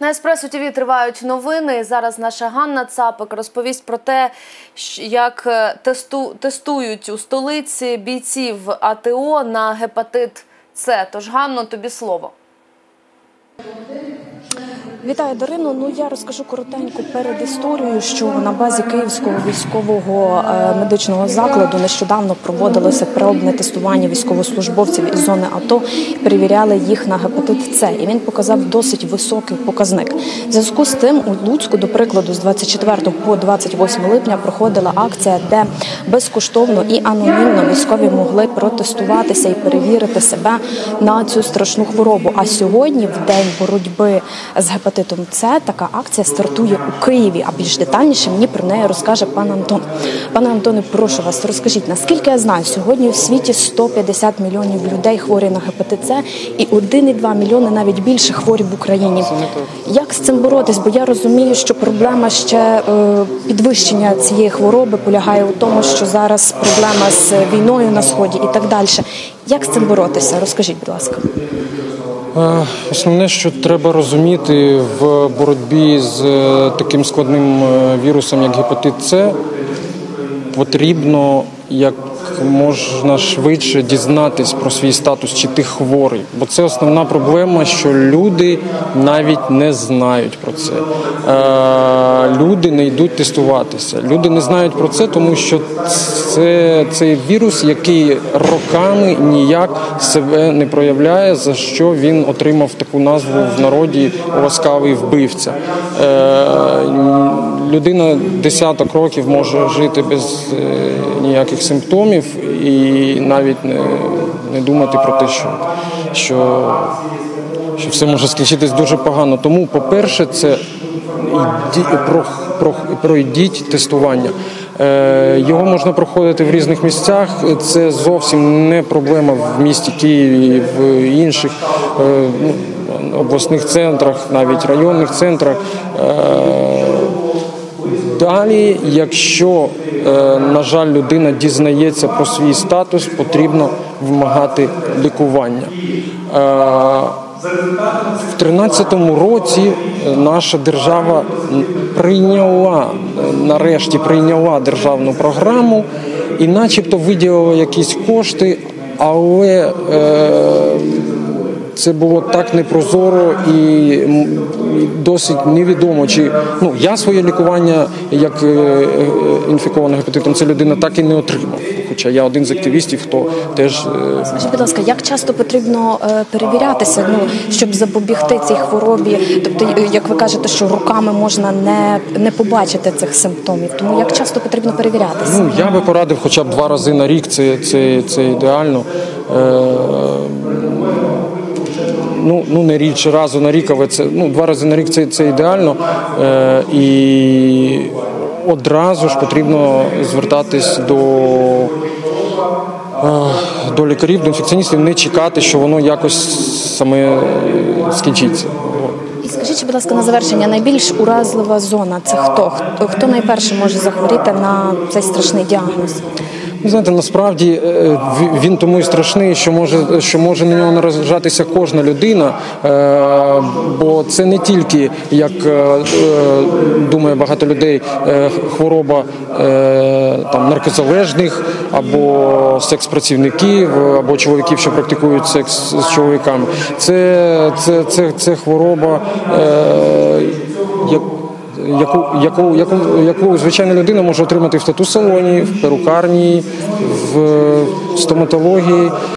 На еспресо ТВ тривають новини. Зараз наша Ганна Цапик розповість про те, як е, тесту, тестують у столиці бійців АТО на гепатит С. Тож, Ганно, тобі слово. Вітаю, Дарино. Ну я розкажу коротенько перед історією, що на базі Київського військового е, медичного закладу нещодавно проводилося пробне тестування військовослужбовців із зони АТО. Перевіряли їх на гепатит С, і він показав досить високий показник. В зв'язку з тим у Луцьку, до прикладу, з 24 по 28 липня проходила акція, де безкоштовно і анонімно військові могли протестуватися і перевірити себе на цю страшну хворобу. А сьогодні, в день боротьби з гепатитом С, така акція стартує у Києві. А більш детальніше мені про неї розкаже пан Антон. Пане Антоне, прошу вас, розкажіть, наскільки я знаю, сьогодні в світі 150 мільйонів людей хворі на гепатит С і 1,2 мільйони навіть більше хворі в Україні. Як з цим боротись? Бо я розумію, що проблема ще е, підвищення цієї хвороби полягає у тому, що зараз проблема з війною на сході і так далі. Як з цим боротися? Розкажіть, будь ласка. Е, Основне, що треба розуміти в боротьбі з е, таким складним е, вірусом, як гепатит С, потрібно як можна швидше дізнатись про свій статус, чи ти хворий. Бо це основна проблема, що люди навіть не знають про це. Е, Люди не йдуть тестуватися. Люди не знають про це, тому що це цей вірус, який роками ніяк себе не проявляє, за що він отримав таку назву в народі ласкавий вбивця. Людина десяток років може жити без е, ніяких симптомів і навіть не, не думати про те, що, що, що все може скінчитись дуже погано. Тому, по-перше, це про, про, пройдіть тестування. Е, Його можна проходити в різних місцях. Це зовсім не проблема в місті Києві в інших е, ну, обласних центрах, навіть районних центрах. Далі, якщо, е, на жаль, людина дізнається про свій статус, потрібно вимагати лікування. Е, В 2013 році е, наша держава прийняла нарешті прийняла державну програму і, начебто, виділила якісь кошти, але е, це було так непрозоро і досить невідомо, чи ну я своє лікування як е, е, інфікований гепатитом, це людина так і не отримав. Хоча я один з активістів, хто теж е, Скажіть, будь ласка, як часто потрібно е, перевірятися, ну щоб запобігти цій хворобі? Тобто, як ви кажете, що руками можна не, не побачити цих симптомів. Тому як часто потрібно перевірятися? ну я би порадив хоча б два рази на рік. Це це, це ідеально. Е, ну, ну не рідше разу на рік, але це ну два рази на рік це, це ідеально. Е, і одразу ж потрібно звертатись до. е, До лікарів, до інфекціоністів не чекати, що воно якось саме скінчиться. І скажіть, будь ласка, на завершення найбільш уразлива зона це? Хто, хто найперше може захворіти на цей страшний діагноз? Ви знаєте, насправді е, він тому і страшний, що може, що може на нього наражатися кожна людина, е, бо це не тільки, як е, е, думає багато людей, е, хвороба е, там, наркозалежних або секс-працівників, або чоловіків, що практикують секс з чоловіками. Це, це, це, це хвороба. Яку, яку, яку, яку звичайна людина може отримати в тату-салоні, в перукарні, в стоматології.